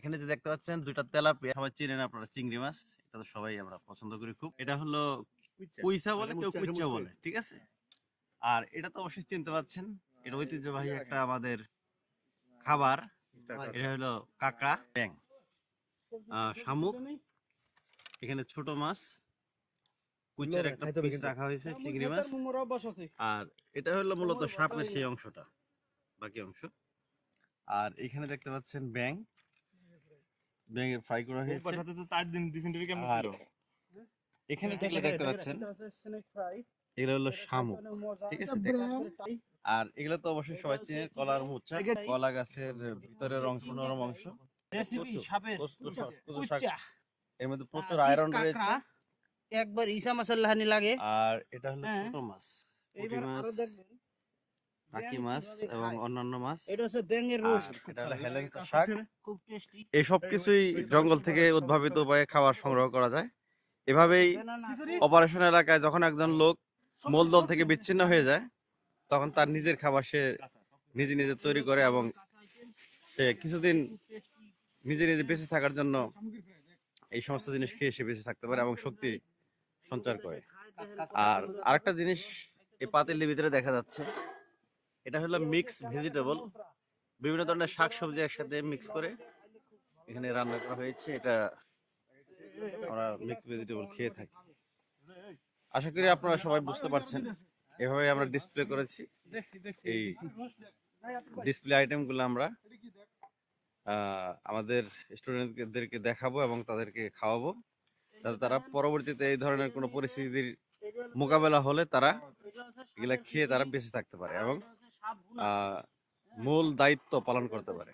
এখানে যে দেখতে পাচ্ছেন দুইটা তেলাপিয়া। সবাই চিনেন আপনারা চিংড়ি মাছ এটা তো সবাই আমরা পছন্দ করি খুব। এটা হলো কুইসা বলে কেউ কুইচা বলে ঠিক আছে? আর এটা তো অবশ্যই চিনতে পাচ্ছেন এটা ঐতিহ্যবাহী একটা আমাদের খাবার। এটা হলো কাঁকড়া ব্যাং। শামুক এখানে ছোট মাছ কুইচার একটা পিস রাখা হয়েছে চিংড়ি মাছ। আর এটা হলো মূলত সাপের সেই অংশটা বাকি অংশ। আর এখানে দেখতে পাচ্ছেন ব্যাং। ব্যাং ফ্রাই করা হয়েছে। আর। এখানে থাকলে দেখতে পাচ্ছেন। এগুলো হলো শামুক। ঠিক আছে আর এগুলো তো অবশ্যই সবাই চিনে কলার মুচা। কলা গাছের ভিতরের অংশ নরম অংশ। রেসিপি সাপের। এর মধ্যে প্রচুর আয়রন রয়েছে। একবার ইসা মাসাল্লাহানি লাগে। আর এটা হলো হ্যাঁ। ছোট মাছ এইবার মাছ। আরও দেখবেন। টাকি মাছ এবং অন্যান্য মাছ। এটা হচ্ছে ব্যাঙের রোস্ট। এটা হলো হেলেঞ্চা শাক। খুব টেস্টি এই সব কিছুই জঙ্গল থেকে উদ্ভাবিত উপায়ে খাবার সংগ্রহ করা যায়। এভাবেই অপারেশন এলাকায় যখন একজন লোক মূলদল থেকে বিচ্ছিন্ন হয়ে যায় তখন তার নিজের খাবার সে নিজে নিজে তৈরি করে এবং সে কিছুদিন নিজে নিজে বেঁচে থাকার জন্য এই সমস্ত জিনিস খেয়ে সে বেঁচে থাকতে পারে এবং শক্তি সঞ্চার করে। আর আরেকটা জিনিস এই পাতিলের ভিতরে দেখা যাচ্ছে এটা হলো মিক্স ভেজিটেবল বিভিন্ন ধরনের শাকসবজি একসাথে মিক্স করে এখানে রান্না করা হয়েছে। এটা আমরা মিক্স ভেজিটেবল খেয়ে থাকি। আশা করি আপনারা সবাই বুঝতে পারছেন। এভাবে আমরা ডিসপ্লে করেছি। এই ডিসপ্লে আইটেমগুলো আমরা আমাদের স্টুডেন্টদেরকে দেখাবো এবং তাদেরকে খাওয়াবো। যাতে তারা পরবর্তীতে এই ধরনের কোনো পরিস্থিতির মোকাবেলা হলে তারা এগুলা খেয়ে তারা বেঁচে থাকতে পারে এবং মূল দায়িত্ব পালন করতে পারে।